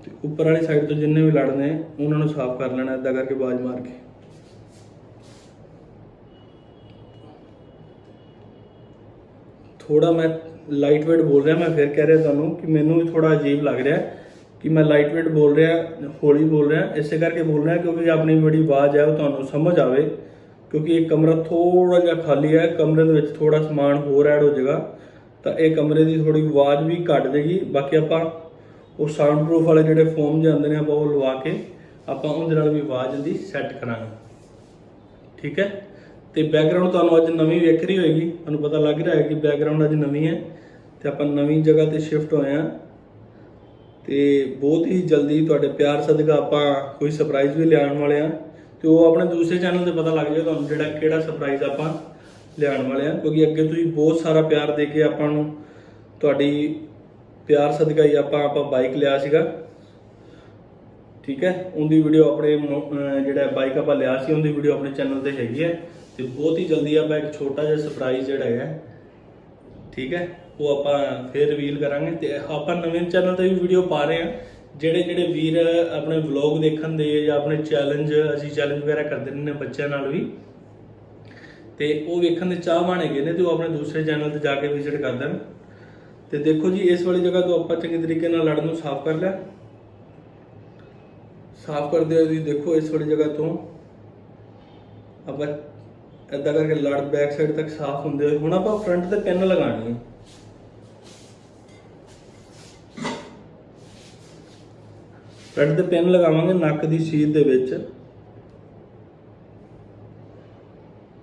Speaker 1: ਤੇ ਉੱਪਰ ਵਾਲੀ ਸਾਈਡ ਤੋਂ ਜਿੰਨੇ ਵੀ ਲੜ ਨੇ ਉਹਨਾਂ ਨੂੰ ਸਾਫ਼ ਕਰ ਲੈਣਾ ਇਦਾਂ ਕਰਕੇ ਬਾਜ ਮਾਰ ਕੇ। ਥੋੜਾ ਮੈਂ ਲਾਈਟ weight ਬੋਲ ਰਿਹਾ, ਮੈਂ ਫਿਰ ਕਹਿ ਰਿਹਾ ਤੁਹਾਨੂੰ ਕਿ ਮੈਨੂੰ ਵੀ ਥੋੜਾ ਅਜੀਬ ਲੱਗ ਰਿਹਾ। ਕਿ ਮੈਂ ਲਾਈਟ weight ਬੋਲ ਰਿਹਾ, ਹੌਲੀ ਬੋਲ ਰਿਹਾ, ਇਸੇ ਕਰਕੇ ਬੋਲ ਰਿਹਾ ਕਿਉਂਕਿ ਆਪਣੀ ਬੜੀ ਆਵਾਜ਼ ਹੈ ਉਹ ਤੁਹਾਨੂੰ ਸਮਝ ਆਵੇ। ਕਿਉਂਕਿ ਇਹ ਕਮਰਾ ਥੋੜਾ ਜਿਹਾ ਖਾਲੀ ਹੈ, ਕਮਰੇ ਦੇ ਵਿੱਚ ਥੋੜਾ ਸਮਾਨ ਹੋਰ ਐਡ ਹੋ ਜਾਏਗਾ। ਤਾਂ ਇਹ ਕਮਰੇ ਦੀ ਥੋੜੀ ਆਵਾਜ਼ ਵੀ ਘਟ ਜਾਏਗੀ। ਬਾਕੀ ਆਪਾਂ ਉਹ ਸਾਊਂਡ ਪ੍ਰੂਫ ਵਾਲੇ ਜਿਹੜੇ ਫੋਮ ਜਾਂਦੇ ਨੇ, ਆਪਾਂ ਉਹ ਲਵਾ ਕੇ ਆਪਾਂ ਉਹਦੇ ਨਾਲ ਵੀ ਆਵਾਜ਼ ਦੀ ਸੈੱਟ ਕਰਾਂਗੇ। ਠੀਕ ਹੈ? ਤੇ ਬੈਕਗ੍ਰਾਉਂਡ ਤੁਹਾਨੂੰ ਅੱਜ ਨਵੀਂ ਵੇਖ ਰਹੀ ਹੋਏਗੀ। ਤੁਹਾਨੂੰ ਪਤਾ ਲੱਗ ਰਿਹਾ ਹੈ ਕਿ ਬੈਕਗ੍ਰਾਉਂਡ ਅੱਜ ਨਵੀਂ ਹੈ। ਤੇ ਆਪਾਂ ਨਵੀਂ ਜਗ੍ਹਾ ਤੇ ਸ਼ਿਫਟ ਹੋਏ ਆ ਤੇ ਬਹੁਤ ਹੀ ਜਲਦੀ ਤੁਹਾਡੇ ਪਿਆਰ ਸਦਕਾ ਆਪਾਂ ਕੋਈ ਸਰਪ੍ਰਾਈਜ਼ ਵੀ ਲਿਆਉਣ ਵਾਲੇ ਆ ਤੇ ਉਹ ਆਪਣੇ ਦੂਸਰੇ ਚੈਨਲ ਤੇ ਪਤਾ ਲੱਗ ਜਾਏ ਤੁਹਾਨੂੰ ਜਿਹੜਾ ਕਿਹੜਾ ਸਰਪ੍ਰਾਈਜ਼ ਆਪਾਂ ਲਿਆਉਣ ਵਾਲੇ ਆ ਕਿਉਂਕਿ ਅੱਗੇ ਤੁਸੀਂ ਬਹੁਤ ਸਾਰਾ ਪਿਆਰ ਦੇ ਕੇ ਆਪਾਂ ਨੂੰ ਤੁਹਾਡੀ ਪਿਆਰ ਸਦਕਾ ਹੀ ਆਪਾਂ ਆਪਾਂ ਬਾਈਕ ਲਿਆ ਸੀਗਾ। ਠੀਕ ਹੈ? ਉਹਦੀ ਵੀਡੀਓ ਆਪਣੇ ਜਿਹੜਾ ਬਾਈਕ ਆਪਾਂ ਲਿਆ ਸੀ, ਉਹਦੀ ਵੀਡੀਓ ਆਪਣੇ ਚੈਨਲ ਤੇ ਹੈਗੀ ਹੈ। ਤੇ ਬਹੁਤ ਹੀ ਜਲਦੀ ਆਪਾਂ ਇੱਕ ਛੋਟਾ ਜਿਹਾ ਸਰਪ੍ਰਾਈਜ਼ ਜਿਹੜਾ ਹੈ ਠੀਕ ਹੈ? ਉਹ ਆਪਾਂ ਫੇਰ ਰਿਵੀਲ ਕਰਾਂਗੇ ਤੇ ਆਪਾਂ ਨਵੇਂ ਚੈਨਲ ਤੇ ਵੀ ਵੀਡੀਓ ਪਾ ਰਹੇ ਹਾਂ। ਜਿਹੜੇ ਜਿਹੜੇ ਵੀਰ ਆਪਣੇ ਵਲੌਗ ਦੇਖਣ ਦੇ ਜਾਂ ਆਪਣੇ ਚੈਲੰਜ ਅਸੀਂ ਚੈਲੰਜ ਵਗੈਰਾ ਕਰਦੇ ਰਹਿੰਦੇ ਹਾਂ ਬੱਚਿਆਂ ਨਾਲ ਵੀ। ਤੇ ਉਹ ਵੇਖਣ ਦੇ ਚਾਹਵਾਨ ਹੈਗੇ ਨੇ ਤੇ ਉਹ ਆਪਣੇ ਦੂਸਰੇ ਚੈਨਲ ਤੇ ਜਾ ਕੇ ਵਿਜ਼ਿਟ ਕਰ ਦੇਣ। ਤੇ ਦੇਖੋ ਜੀ, ਇਸ ਵਾਲੀ ਜਗ੍ਹਾ ਤੋਂ ਆਪਾਂ ਚੰਗੇ ਤਰੀਕੇ ਨਾਲ ਲੜ ਨੂੰ ਸਾਫ਼ ਕਰ ਲਿਆ। ਸਾਫ਼ ਕਰਦੇ ਹੋਏ ਤੁਸੀਂ ਦੇਖੋ ਇਸ ਵਾਲੀ ਜਗ੍ਹਾ ਤੋਂ ਆਪਾਂ ਏਦਾਂ ਕਰਕੇ ਲੜ ਬੈਕ ਸਾਈਡ ਤੱਕ ਸਾਫ਼ ਹੁੰਦੇ ਹੋਏ। ਹੁਣ ਆਪਾਂ ਫਰੰਟ ਤੇ ਪਿੰਨ ਲਗਾਣੀ ਹੈ। ਪੈਡ ਤੇ ਪਿੰਨ ਲਗਾਵਾਂਗੇ ਨੱਕ ਦੀ ਸੀਧ ਦੇ ਵਿੱਚ।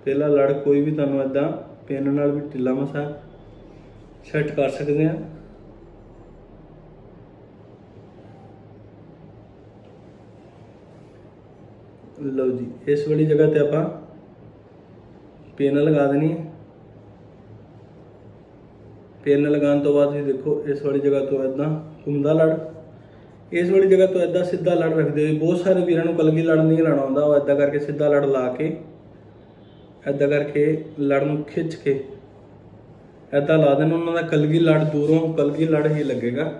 Speaker 1: ਪਹਿਲਾ ਲੜ ਕੋਈ ਵੀ ਤੁਹਾਨੂੰ ਏਦਾਂ ਪਿੰਨ ਨਾਲ ਵੀ ਢਿੱਲਾ ਮਸਾ ਸੈੱਟ ਕਰ ਸਕਦੇ ਆ। ਲਓ ਜੀ, ਇਸ ਵਾਲੀ ਜਗ੍ਹਾ ਤੇ ਆਪਾਂ ਪਿੰਨ ਲਗਾ ਦੇਣੀ ਹੈ ਪਿੰਨ ਲਗਾਉਣ ਤੋਂ ਬਾਅਦ ਤੁਸੀਂ ਦੇਖੋ, ਇਸ ਵਾਲੀ ਜਗ੍ਹਾ ਤੋਂ ਇਦਾਂ ਘੁੰਮਦਾ ਲੜ। ਇਸ ਵਾਲੀ ਜਗ੍ਹਾ ਤੋਂ ਇਦਾਂ ਸਿੱਧਾ ਲੜ ਰੱਖਦੇ ਹੋਏ, ਬਹੁਤ ਸਾਰੇ ਵੀਰਾਂ ਨੂੰ ਕਲਗੀ ਲੜ ਨਹੀਂ ਲਾਣਾ ਹੁੰਦਾ ਉਹ ਇਦਾਂ ਕਰਕੇ ਸਿੱਧਾ ਲੜ ਲਾ ਕੇ ਇਦਾਂ ਕਰਕੇ ਲੜ ਨੂੰ ਖਿੱਚ ਕੇ ਇਦਾਂ ਲਾ ਦੇਣ। ਉਹਨਾਂ ਦਾ ਕਲਗੀ ਲੜ ਦੂਰੋਂ ਕਲਗੀ ਲੜ ਹੀ ਲੱਗੇਗਾ।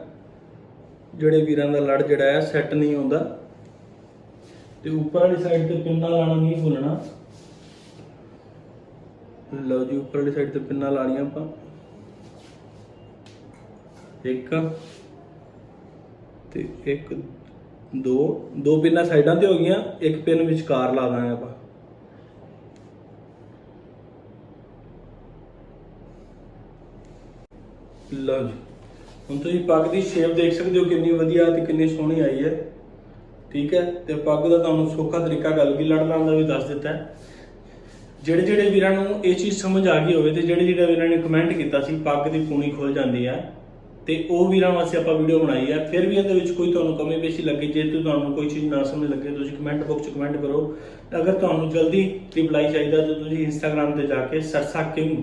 Speaker 1: ਜਿਹੜੇ ਵੀਰਾਂ ਦਾ ਲੜ ਜਿਹੜਾ ਹੈ ਸੈੱਟ ਨਹੀਂ ਹੁੰਦਾ ਤੇ ਉੱਪਰ ਵਾਲੀ ਸਾਈਡ ਤੇ ਪਿੰਨਾ ਲਾਣਾ ਨਹੀਂ ਭੁੱਲਣਾ। ਲਓ ਜੀ, ਉੱਪਰ ਵਾਲੀ ਸਾਈਡ ਤੇ ਪਿੰਨਾ ਲਾਣੀਆਂ ਆਪਾਂ। ਇੱਕ ਤੇ ਇੱਕ, ਦੋ ਦੋ ਪਿੰਨਾਂ ਸਾਈਡਾਂ ਤੇ ਹੋ ਗਈਆਂ, ਇੱਕ ਪਿੰਨ ਵਿਚਕਾਰ ਲਾ ਦਾਂਗੇ ਆਪਾਂ। ਲਓ ਜੀ। ਹੁਣ ਤੁਸੀਂ ਪੱਗ ਦੀ ਸ਼ੇਪ ਦੇਖ ਸਕਦੇ ਹੋ ਕਿੰਨੀ ਵਧੀਆ ਤੇ ਕਿੰਨੀ ਸੋਹਣੀ ਆਈ ਹੈ। ਠੀਕ ਹੈ, ਤੇ ਪੱਗ ਦਾ ਤੁਹਾਨੂੰ ਸੌਖਾ ਤਰੀਕਾ ਗੱਲ ਕੀ ਲੜਨਾ ਦਾ ਵੀ ਦੱਸ ਦਿੱਤਾ ਹੈ। ਜਿਹੜੇ ਜਿਹੜੇ ਵੀਰਾਂ ਨੂੰ ਇਹ ਚੀਜ਼ ਸਮਝ ਆ ਗਈ ਹੋਵੇ ਤੇ ਜਿਹੜੇ ਜਿਹੜੇ ਵੀਰਾਂ ਨੇ ਕਮੈਂਟ ਕੀਤਾ ਸੀ, ਪੱਗ ਦੀ ਪੂਣੀ ਖੁੱਲ ਜਾਂਦੀ ਹੈ। ਤੇ ਉਹ ਵੀਰਾਂ ਵਾਸਤੇ ਆਪਾਂ ਵੀਡੀਓ ਬਣਾਈ ਹੈ ਫਿਰ ਵੀ ਇਹਦੇ ਵਿੱਚ ਕੋਈ ਤੁਹਾਨੂੰ ਕਮੀ ਪੇਸ਼ੀ ਲੱਗੇ, ਜੇ ਤੇ ਤੁਹਾਨੂੰ ਕੋਈ ਚੀਜ਼ ਨਾ ਸਮਝ ਲੱਗੇ, ਤੁਸੀਂ ਕਮੈਂਟ ਬਾਕਸ 'ਚ ਕਮੈਂਟ ਕਰੋ। ਅਗਰ ਤੁਹਾਨੂੰ ਜਲਦੀ ਰਿਪਲਾਈ ਚਾਹੀਦਾ, ਤਾਂ ਤੁਸੀਂ ਇੰਸਟਾਗ੍ਰam ਤੇ ਜਾ ਕੇ ਸਰਸਾ ਕਿੰਗ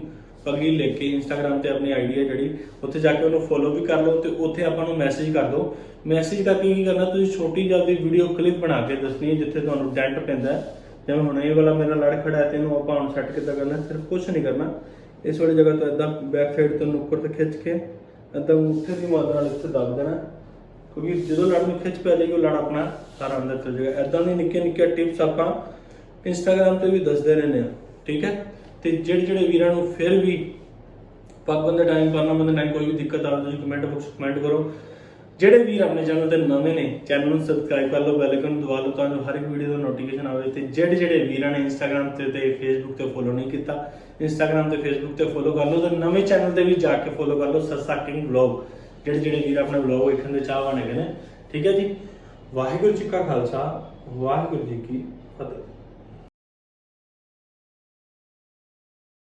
Speaker 1: ਪੱਗੀ ਲੈ ਕੇ ਇੰਸਟਾਗ੍ਰam ਤੇ ਆਪਣੀ ਆਈਡੀ ਹੈ ਜਿਹੜੀ, ਉੱਥੇ ਜਾ ਕੇ ਉਹਨੂੰ ਫੋਲੋ ਵੀ ਕਰ ਲਓ ਤੇ ਉੱਥੇ ਆਪਾਂ ਨੂੰ ਮੈਸੇਜ ਕਰ ਦਿਓ। ਮੈਸੇਜ ਕਰਕੇ ਕੀ ਕਰਨਾ, ਤੁਸੀਂ ਛੋਟੀ ਜਿਹੀ ਵੀਡੀਓ ਕਲਿੱਪ ਬਣਾ ਕੇ ਦੱਸਣੀ ਹੈ, ਜਿੱਥੇ ਤੁਹਾਨੂੰ ਡੈਂਟ ਪੈਂਦਾ ਜਿਵੇਂ ਹੁਣ ਇਹ ਵਾਲਾ ਮੇਰਾ ਲੜ ਖੜਾ ਹੈ ਤੇ ਇਹਨੂੰ ਆਪਾਂ ਹੁਣ ਸੈੱਟ ਕਿੱਦਾਂ ਕਰਨਾ, ਸਿਰਫ ਕੁਝ ਨਹੀਂ ਕਰਨਾ। ਇਸ ਵਾਲੀ ਜਗ੍ਹਾ ਤੋਂ ਇਦਾਂ ਬੈਕ ਸਾਈਡ ਤੋਂ ਉੱਪਰ ਤੇ ਖਿੱਚ ਕੇ ਇਦਾਂ ਮੁੱਠੇ ਦੀ ਮਦਦ ਨਾਲ ਇੱਥੇ ਦੱਬ ਦੇਣਾ। ਕਿਉਂਕਿ ਜਦੋਂ ਲੜ ਨੂੰ ਖਿੱਚ ਪੈ ਜਾਏਗੀ, ਉਹ ਲੜ ਆਪਣਾ ਸਾਰਾ ਅੰਦਰ ਚਲ ਜਾਏਗਾ। ਇਦਾਂ ਦੀ ਨਿੱਕੀਆਂ ਨਿੱਕੀਆਂ ਟਿਪਸ ਆਪਾਂ ਇੰਸਟਾਗ੍ਰam ਤੇ ਵੀ ਦੱਸਦੇ ਰਹਿੰਦੇ ਆ ਠੀਕ ਹੈ? ਤੇ ਜਿਹੜੇ ਜਿਹੜੇ ਵੀਰਾਂ ਨੂੰ ਫਿਰ ਵੀ ਪੱਗ ਬੰਦੇ ਟਾਈਮ ਪਾਣਾ ਬੰਦੇ ਨਹੀਂ ਕੋਈ ਵੀ ਦਿੱਕਤ ਆਵੇ ਤੁਸੀਂ ਕਮੈਂਟ ਬਾਕਸ ਕਮੈਂਟ ਕਰੋ। ਜਿਹੜੇ ਵੀਰ ਆਪਣੇ ਚੈਨਲ ਤੇ ਨਵੇਂ ਨੇ, ਚੈਨਲ ਨੂੰ ਸਬਸਕ੍ਰਾਈਬ ਕਰ ਲਓ ਬੈਲ ਆਈਕਨ ਦਬਾ ਲਓ ਤਾਂ ਜੋ ਹਰ ਇੱਕ ਵੀਡੀਓ ਦਾ ਨੋਟੀਫਿਕੇਸ਼ਨ ਆਵੇ ਤੇ ਜਿਹੜੇ ਜਿਹੜੇ ਵੀਰਾਂ ਨੇ ਇੰਸਟਾਗ੍ਰam ਤੇ ਤੇ ਫੇਸਬੁੱਕ ਤੇ ਫੋਲੋ ਨਹੀਂ ਕੀਤਾ ਇੰਸਟਾਗ੍ਰam ਤੇ ਫੇਸਬੁੱਕ ਤੇ ਫੋਲੋ ਕਰ ਲਓ ਤੇ ਨਵੇਂ ਚੈਨਲ ਤੇ ਵੀ ਜਾ ਕੇ ਫੋਲੋ ਕਰ ਲਓ ਸਰਸਾ ਕਿੰਗ ਵਲੌਗ ਜਿਹੜੇ ਜਿਹੜੇ ਵੀਰ ਆਪਣੇ ਵਲੌਗ ਵੇਖਣ ਦੇ ਚਾਹਵਾਨ ਹੈਗੇ ਨੇ, ਠੀਕ ਹੈ ਜੀ? ਵਾਹਿਗੁਰੂ ਜੀ ਕਾ ਖਾਲਸਾ, ਵਾਹਿਗੁਰੂ ਜੀ ਕੀ ਫਤਿਹ।